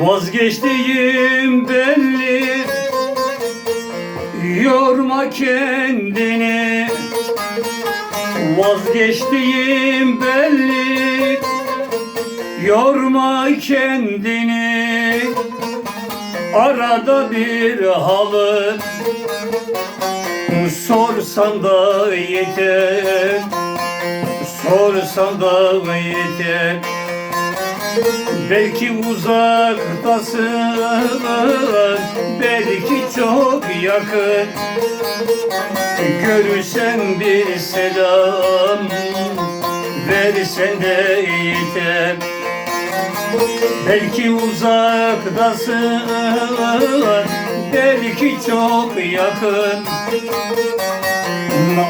Vazgeçtiğim belli. Yorma kendini. Vazgeçtiğim belli. Yorma kendini. Arada bir halı. Sorsan da yeter. Sorsan da yeter Belki uzaktasın, belki çok yakın. Görürsen bir selam, versen de yeter Belki uzaktasın, belki çok yakın.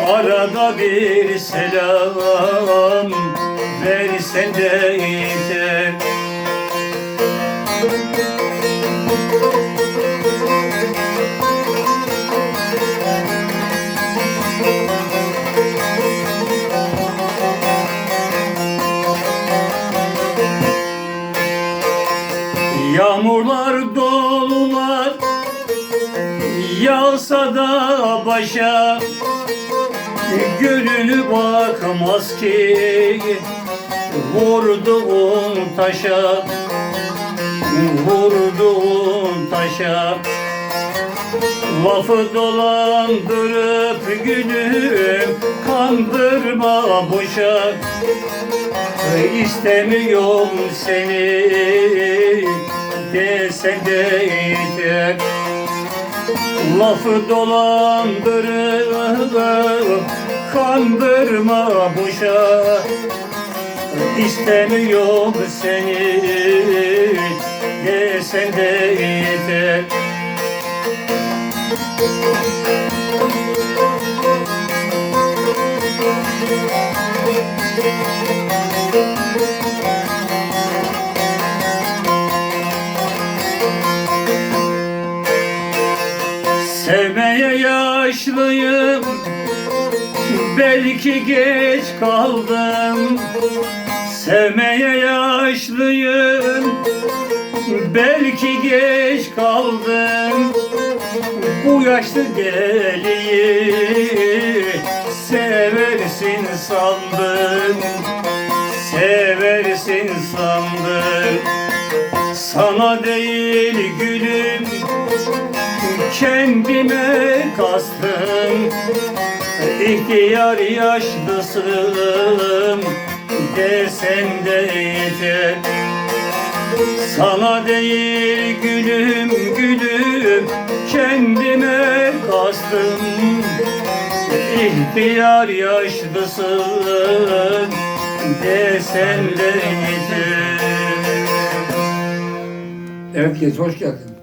Arada bir selam versen de yeter Yağmurlar dolular Yağsa da başa Gönlünü bakmaz ki Vurduğun taşa. Vurduğun taşa. Lafı dolandırıp gülüm Kandırma boşa. İstemiyorum seni Desen de yeter. Lafı dolandırıp Kandırma boşa İstemiyorum seni. Desen de yeter Sevmeye yaşlıyım. Belki geç kaldım Sevmeye yaşlıyım. Belki geç kaldım. Bu yaşlı deliyi Seversin sandım. Seversin sandım. Sana değil gülüm. Kendime kastım. İhtiyar yaşlısın desen de yeter. Sana değil gülüm gülüm kendime kastım. İhtiyar yaşlısın desen de yeter. Geç hoş geldin.